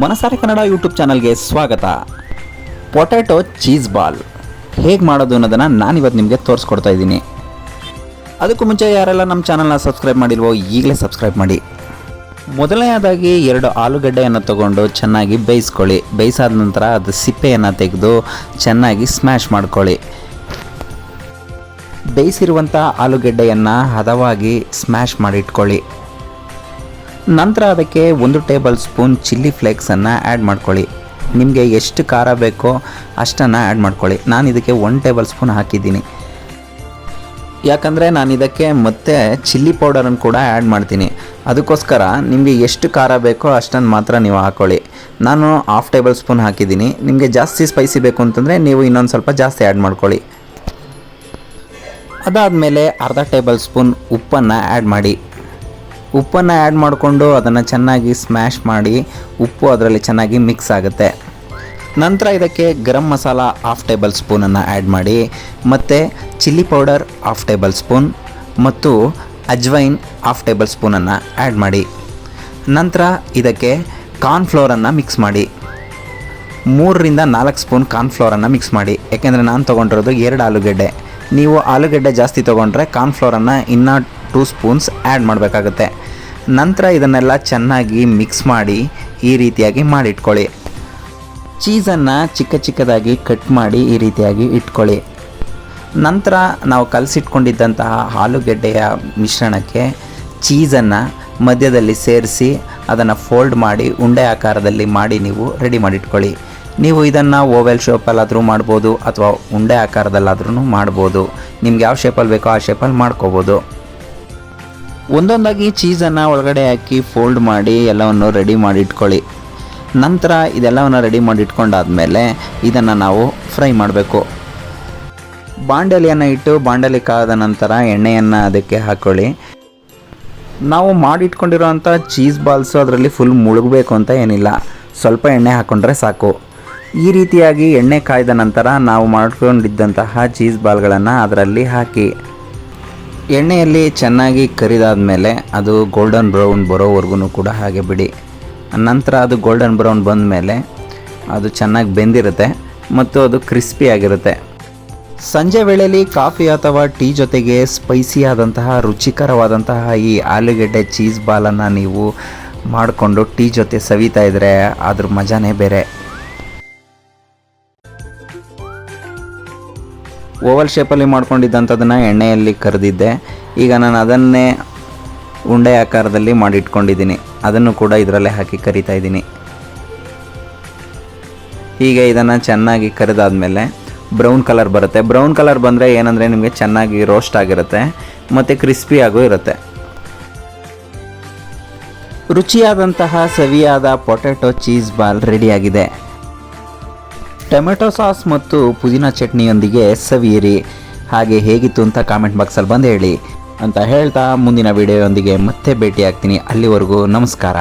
ಮನಸಾರೆ ಕನ್ನಡ ಯೂಟ್ಯೂಬ್ ಚಾನಲ್ಗೆ ಸ್ವಾಗತ. Potato, cheese ball. ಹೇಗೆ ಮಾಡೋದು ಅನ್ನೋದನ್ನು ನಾನಿವತ್ತು ನಿಮಗೆ ತೋರಿಸ್ಕೊಡ್ತಾ ಇದ್ದೀನಿ. ಅದಕ್ಕೂ ಮುಂಚೆ ಯಾರೆಲ್ಲ ನಮ್ಮ ಚಾನಲ್ನ ಸಬ್ಸ್ಕ್ರೈಬ್ ಮಾಡಿಲ್ವೋ, ಈಗಲೇ ಸಬ್ಸ್ಕ್ರೈಬ್ ಮಾಡಿ. ಮೊದಲನೆಯದಾಗಿ ಎರಡು ಆಲೂಗಡ್ಡೆಯನ್ನು ತಗೊಂಡು ಚೆನ್ನಾಗಿ ಬೇಯಿಸ್ಕೊಳ್ಳಿ. ಬೇಯಿಸಾದ ನಂತರ ಅದು ಸಿಪ್ಪೆಯನ್ನು ತೆಗೆದು ಚೆನ್ನಾಗಿ ಸ್ಮ್ಯಾಶ್ ಮಾಡ್ಕೊಳ್ಳಿ. ಬೇಯಿಸಿರುವಂಥ ಆಲೂಗಡ್ಡೆಯನ್ನು ಹದವಾಗಿ ಸ್ಮ್ಯಾಶ್ ಮಾಡಿಟ್ಕೊಳ್ಳಿ. ನಂತರ ಅದಕ್ಕೆ ಒಂದು ಟೇಬಲ್ ಸ್ಪೂನ್ ಚಿಲ್ಲಿ ಫ್ಲೇಕ್ಸನ್ನು ಆ್ಯಡ್ ಮಾಡ್ಕೊಳ್ಳಿ. ನಿಮಗೆ ಎಷ್ಟು ಖಾರ ಬೇಕೋ ಅಷ್ಟನ್ನು ಆ್ಯಡ್ ಮಾಡ್ಕೊಳ್ಳಿ. ನಾನು ಇದಕ್ಕೆ ಒನ್ ಟೇಬಲ್ ಸ್ಪೂನ್ ಹಾಕಿದ್ದೀನಿ. ಯಾಕಂದರೆ ನಾನು ಇದಕ್ಕೆ ಮತ್ತೆ ಚಿಲ್ಲಿ ಪೌಡರನ್ನು ಕೂಡ ಆ್ಯಡ್ ಮಾಡ್ತೀನಿ. ಅದಕ್ಕೋಸ್ಕರ ನಿಮಗೆ ಎಷ್ಟು ಖಾರ ಬೇಕೋ ಅಷ್ಟನ್ನು ಮಾತ್ರ ನೀವು ಹಾಕ್ಕೊಳ್ಳಿ ನಾನು ಹಾಫ್ ಟೇಬಲ್ ಸ್ಪೂನ್ ಹಾಕಿದ್ದೀನಿ. ನಿಮಗೆ ಜಾಸ್ತಿ ಸ್ಪೈಸಿ ಬೇಕು ಅಂತಂದರೆ ನೀವು ಇನ್ನೊಂದು ಸ್ವಲ್ಪ ಜಾಸ್ತಿ ಆ್ಯಡ್ ಮಾಡ್ಕೊಳ್ಳಿ. ಅದಾದಮೇಲೆ ಅರ್ಧ ಟೇಬಲ್ ಸ್ಪೂನ್ ಉಪ್ಪನ್ನು ಆ್ಯಡ್ ಮಾಡಿ. ಉಪ್ಪನ್ನು ಆ್ಯಡ್ ಮಾಡಿಕೊಂಡು ಅದನ್ನು ಚೆನ್ನಾಗಿ ಸ್ಮ್ಯಾಶ್ ಮಾಡಿ ಉಪ್ಪು ಅದರಲ್ಲಿ ಚೆನ್ನಾಗಿ ಮಿಕ್ಸ್ ಆಗುತ್ತೆ. ನಂತರ ಇದಕ್ಕೆ ಗರಂ ಮಸಾಲ ಹಾಫ್ ಟೇಬಲ್ ಸ್ಪೂನನ್ನು ಆ್ಯಡ್ ಮಾಡಿ, ಮತ್ತು chilli powder half tablespoon ಮತ್ತು ಅಜ್ವೈನ್ ಹಾಫ್ ಟೇಬಲ್ ಸ್ಪೂನನ್ನು ಆ್ಯಡ್ ಮಾಡಿ. ನಂತರ ಇದಕ್ಕೆ ಕಾರ್ನ್ಫ್ಲೋರನ್ನು ಮಿಕ್ಸ್ ಮಾಡಿ. ಮೂರರಿಂದ ನಾಲ್ಕು ಸ್ಪೂನ್ ಕಾರ್ನ್ಫ್ಲೋರನ್ನು ಮಿಕ್ಸ್ ಮಾಡಿ. ಯಾಕೆಂದರೆ ನಾನು ತೊಗೊಂಡಿರೋದು ಎರಡು ಆಲೂಗೆಡ್ಡೆ. ನೀವು ಆಲೂಗೆಡ್ಡೆ ಜಾಸ್ತಿ ತೊಗೊಂಡ್ರೆ ಕಾರ್ನ್ಫ್ಲೋರನ್ನು ಇನ್ನೂ ಟೂ ಸ್ಪೂನ್ಸ್ ಆ್ಯಡ್ ಮಾಡಬೇಕಾಗುತ್ತೆ. ನಂತರ ಇದನ್ನೆಲ್ಲ ಚೆನ್ನಾಗಿ ಮಿಕ್ಸ್ ಮಾಡಿ ಈ ರೀತಿಯಾಗಿ ಮಾಡಿಟ್ಕೊಳ್ಳಿ. ಚೀಸನ್ನು ಚಿಕ್ಕ ಚಿಕ್ಕದಾಗಿ ಕಟ್ ಮಾಡಿ ಈ ರೀತಿಯಾಗಿ ಇಟ್ಕೊಳ್ಳಿ. ನಂತರ ನಾವು ಕಲಸಿಟ್ಕೊಂಡಿದ್ದಂತಹ ಆಲೂಗೆಡ್ಡೆಯ ಮಿಶ್ರಣಕ್ಕೆ ಚೀಸನ್ನು ಮಧ್ಯದಲ್ಲಿ ಸೇರಿಸಿ ಅದನ್ನು ಫೋಲ್ಡ್ ಮಾಡಿ ಉಂಡೆ ಆಕಾರದಲ್ಲಿ ಮಾಡಿ ನೀವು ರೆಡಿ ಮಾಡಿಟ್ಕೊಳ್ಳಿ. ನೀವು ಇದನ್ನು ಓವೆಲ್ ಶೇಪಲ್ಲಾದರೂ ಮಾಡ್ಬೋದು ಅಥವಾ ಉಂಡೆ ಆಕಾರದಲ್ಲಾದ್ರೂ ಮಾಡ್ಬೋದು. ನಿಮ್ಗೆ ಯಾವ ಶೇಪಲ್ಲಿ ಬೇಕೋ ಆ ಶೇಪಲ್ಲಿ ಮಾಡ್ಕೋಬೋದು. ಒಂದೊಂದಾಗಿ ಚೀಸನ್ನು ಒಳಗಡೆ ಹಾಕಿ ಫೋಲ್ಡ್ ಮಾಡಿ ಎಲ್ಲವನ್ನು ರೆಡಿ ಮಾಡಿ ಇಟ್ಕೊಳ್ಳಿ. ನಂತರ ಇದೆಲ್ಲವನ್ನು ರೆಡಿ ಮಾಡಿ ಇಟ್ಕೊಂಡಾದ್ಮೇಲೆ ಇದನ್ನು ನಾವು ಫ್ರೈ ಮಾಡಬೇಕು. ಬಾಂಡಲಿಯನ್ನು ಇಟ್ಟು ಬಾಂಡಲಿ ಕಾದ ನಂತರ ಎಣ್ಣೆಯನ್ನು ಅದಕ್ಕೆ ಹಾಕ್ಕೊಳ್ಳಿ ನಾವು ಮಾಡಿಟ್ಕೊಂಡಿರೋಂಥ ಚೀಸ್ ಬಾಲ್ಸು ಅದರಲ್ಲಿ ಫುಲ್ ಮುಳುಗಬೇಕು ಅಂತ ಏನಿಲ್ಲ. ಸ್ವಲ್ಪ ಎಣ್ಣೆ ಹಾಕ್ಕೊಂಡ್ರೆ ಸಾಕು. ಈ ರೀತಿಯಾಗಿ ಎಣ್ಣೆ ಕಾಯ್ದ ನಂತರ ನಾವು ಮಾಡ್ಕೊಂಡಿದ್ದಂತಹ ಚೀಸ್ ಬಾಲ್ಗಳನ್ನು ಅದರಲ್ಲಿ ಹಾಕಿ. ಎಣ್ಣೆಯಲ್ಲಿ ಚೆನ್ನಾಗಿ ಕರಿದಾದ ಮೇಲೆ ಅದು ಗೋಲ್ಡನ್ ಬ್ರೌನ್ ಬರೋವರೆಗೂ ಕೂಡ ಹಾಗೆ ಬಿಡಿ. ನಂತರ ಅದು ಗೋಲ್ಡನ್ ಬ್ರೌನ್ ಬಂದ ಮೇಲೆ ಅದು ಚೆನ್ನಾಗಿ ಬೆಂದಿರುತ್ತೆ ಮತ್ತು ಅದು ಕ್ರಿಸ್ಪಿ ಆಗಿರುತ್ತೆ. ಸಂಜೆ ವೇಳೆಯಲ್ಲಿ ಕಾಫಿ ಅಥವಾ ಟೀ ಜೊತೆಗೆ ಸ್ಪೈಸಿ ಆದಂತಹ ರುಚಿಕರವಾದಂತಹ ಈ ಆಲೂಗೆಡ್ಡೆ ಚೀಸ್ ಬಾಲನ್ನು ನೀವು ಮಾಡಿಕೊಂಡು ಟೀ ಜೊತೆ ಸವಿತಾ ಇದ್ದರೆ ಅದ್ರ ಮಜಾನೇ ಬೇರೆ. ಓವಲ್ ಶೇಪಲ್ಲಿ ಮಾಡ್ಕೊಂಡಿದ್ದಂಥದನ್ನು ಎಣ್ಣೆಯಲ್ಲಿ ಕರೆದಿದ್ದೆ. ಈಗ ನಾನು ಅದನ್ನೇ ಉಂಡೆ ಆಕಾರದಲ್ಲಿ ಮಾಡಿಟ್ಕೊಂಡಿದ್ದೀನಿ. ಅದನ್ನು ಕೂಡ ಇದರಲ್ಲೇ ಹಾಕಿ ಕರಿತಾ ಇದ್ದೀನಿ. ಹೀಗೆ ಇದನ್ನು ಚೆನ್ನಾಗಿ ಕರೆದಾದ್ಮೇಲೆ ಬ್ರೌನ್ ಕಲರ್ ಬರುತ್ತೆ. ಬ್ರೌನ್ ಕಲರ್ ಬಂದರೆ ಏನಂದರೆ ನಿಮಗೆ ಚೆನ್ನಾಗಿ ರೋಸ್ಟ್ ಆಗಿರುತ್ತೆ. ಮತ್ತು ಕ್ರಿಸ್ಪಿಯಾಗೂ ಇರುತ್ತೆ. ರುಚಿಯಾದಂತಹ ಸವಿಯಾದ ಪೊಟ್ಯಾಟೊ ಚೀಸ್ ಬಾಲ್ ರೆಡಿಯಾಗಿದೆ. ಟೊಮೆಟೊ ಸಾಸ್ ಮತ್ತು ಪುದೀನ ಚಟ್ನಿಯೊಂದಿಗೆ ಸವಿಯಿರಿ. ಹಾಗೆ ಹೇಗಿತ್ತು ಅಂತ ಕಾಮೆಂಟ್ ಬಾಕ್ಸಲ್ಲಿ ಬಂದು ಹೇಳಿ. ಅಂತ ಹೇಳ್ತಾ ಮುಂದಿನ ವಿಡಿಯೋಯೊಂದಿಗೆ ಮತ್ತೆ ಭೇಟಿಯಾಗ್ತೀನಿ. ಅಲ್ಲಿವರೆಗೂ ನಮಸ್ಕಾರ.